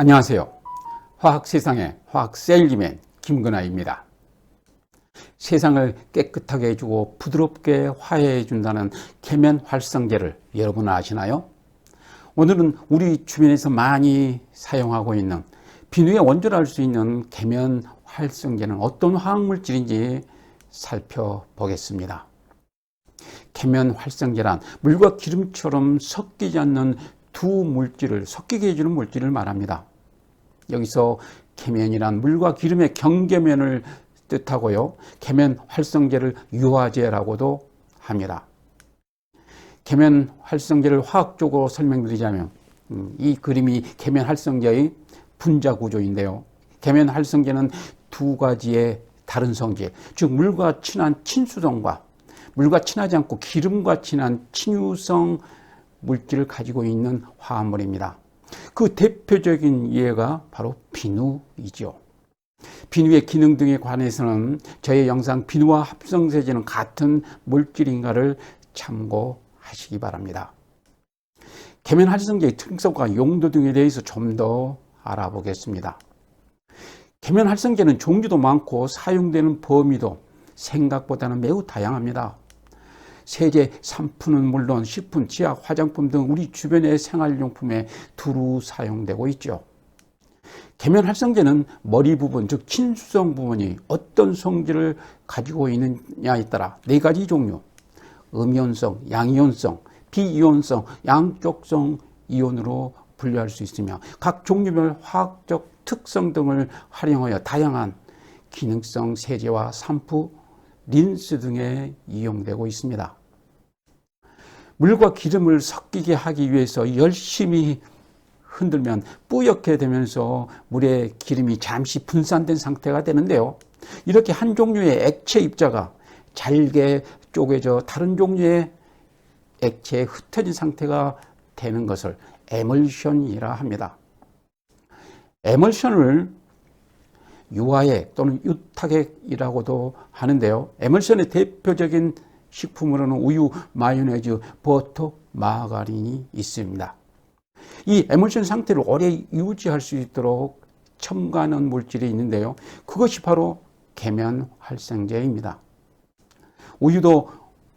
안녕하세요. 화학 세상의 화학 세일리맨 김근아입니다. 세상을 깨끗하게 해주고 부드럽게 화해해 준다는 계면 활성제를 여러분 아시나요? 오늘은 우리 주변에서 많이 사용하고 있는 비누의 원조를 알수 있는 계면 활성제는 어떤 화학 물질인지 살펴보겠습니다. 계면 활성제란 물과 기름처럼 섞이지 않는 두 물질을 섞이게 해주는 물질을 말합니다. 여기서 계면이란 물과 기름의 경계면을 뜻하고요. 계면 활성제를 유화제라고도 합니다. 계면 활성제를 화학적으로 설명드리자면 음, 이 그림이 계면 활성제의 분자 구조인데요. 계면 활성제는 두 가지의 다른 성질, 즉 물과 친한 친수성과 물과 친하지 않고 기름과 친한 친유성 물질을 가지고 있는 화합물입니다. 그 대표적인 예가 바로 비누이죠. 비누의 기능 등에 관해서는 저의 영상 비누와 합성세제는 같은 물질인가를 참고하시기 바랍니다. 계면 활성제의 특성과 용도 등에 대해서 좀 더 알아보겠습니다. 계면 활성제는 종류도 많고 사용되는 범위도 생각보다는 매우 다양합니다. 세제, 산푸는 물론 식품, 치약, 화장품 등 우리 주변의 생활용품에 두루 사용되고 있죠. 계면 활성제는 머리 부분, 즉 친수성 부분이 어떤 성질을 가지고 있느냐에 따라 네 가지 종류, 음이온성, 양이온성, 비이온성, 양쪽성 이온으로 분류할 수 있으며 각 종류별 화학적 특성 등을 활용하여 다양한 기능성 세제와 산푸, 린스 등에 이용되고 있습니다. 물과 기름을 섞이게 하기 위해서 열심히 흔들면 뿌옇게 되면서 물에 기름이 잠시 분산된 상태가 되는데요. 이렇게 한 종류의 액체 입자가 잘게 쪼개져 다른 종류의 액체에 흩어진 상태가 되는 것을 에멀션이라 합니다. 에멀션을 유화액 또는 유탁액이라고도 하는데요. 에멀션의 대표적인 식품으로는 우유, 마요네즈, 버터, 마가린이 있습니다. 이 에멀션 상태를 오래 유지할 수 있도록 첨가하는 물질이 있는데요. 그것이 바로 계면 활성제입니다. 우유도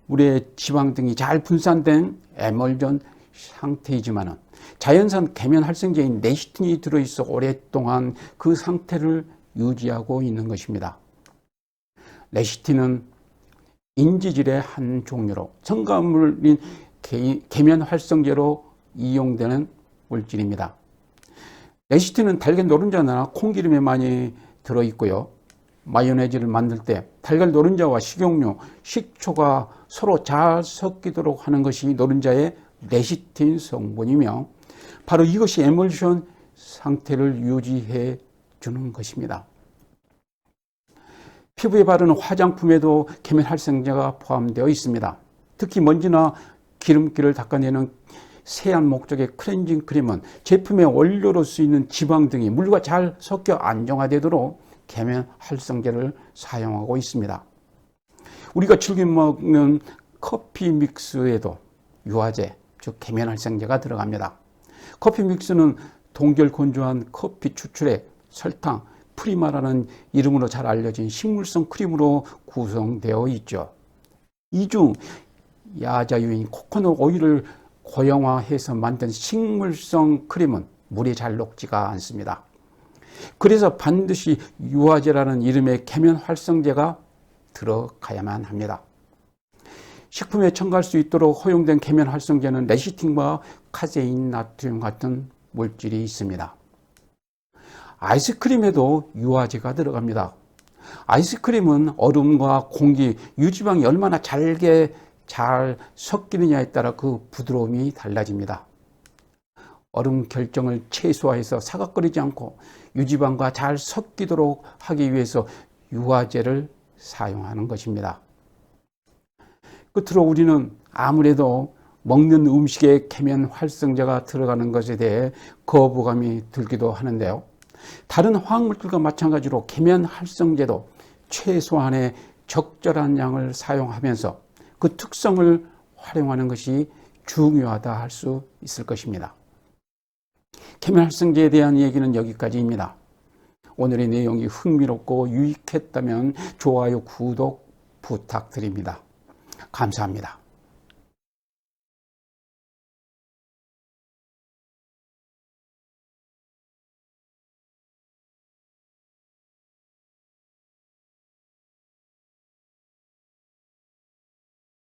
물의 지방 등이 잘 분산된 에멀전 상태이지만 자연산 계면 활성제인 네시틴이 들어있어 오랫동안 그 상태를 유지하고 있는 것입니다. 레시틴은 인지질의 한 종류로 첨가물인 계면 활성제로 이용되는 물질입니다. 레시틴은 달걀 노른자나 콩기름에 많이 들어있고요. 마요네즈를 만들 때 달걀 노른자와 식용유, 식초가 서로 잘 섞이도록 하는 것이 노른자의 레시틴 성분이며 바로 이것이 에멀션 상태를 유지해 주는 것입니다. 피부에 바르는 화장품에도 계면 활성제가 포함되어 있습니다. 특히 먼지나 기름기를 닦아내는 세안 목적의 클렌징 크림은 제품의 원료로 쓰이는 지방 등이 물과 잘 섞여 안정화되도록 계면 활성제를 사용하고 있습니다. 우리가 즐겨 먹는 커피 믹스에도 유화제, 즉 계면 활성제가 들어갑니다. 커피 믹스는 동결 건조한 커피 추출액, 설탕, 프리마라는 이름으로 잘 알려진 식물성 크림으로 구성되어 있죠. 이중 야자유인 코코넛 오일을 고형화해서 만든 식물성 크림은 물이 잘 녹지가 않습니다. 그래서 반드시 유화제라는 이름의 계면 활성제가 들어가야만 합니다. 식품에 첨가할 수 있도록 허용된 계면 활성제는 레시틴과 카제인, 나트륨 같은 물질이 있습니다. 아이스크림에도 유화제가 들어갑니다. 아이스크림은 얼음과 공기, 유지방이 얼마나 잘게 잘 섞이느냐에 따라 그 부드러움이 달라집니다. 얼음 결정을 최소화해서 사각거리지 않고 유지방과 잘 섞이도록 하기 위해서 유화제를 사용하는 것입니다. 끝으로 우리는 아무래도 먹는 음식에 계면 활성제가 들어가는 것에 대해 거부감이 들기도 하는데요. 다른 화학물질과 마찬가지로 계면 활성제도 최소한의 적절한 양을 사용하면서 그 특성을 활용하는 것이 중요하다 할 수 있을 것입니다. 계면 활성제에 대한 얘기는 여기까지입니다. 오늘의 내용이 흥미롭고 유익했다면 좋아요, 구독 부탁드립니다. 감사합니다.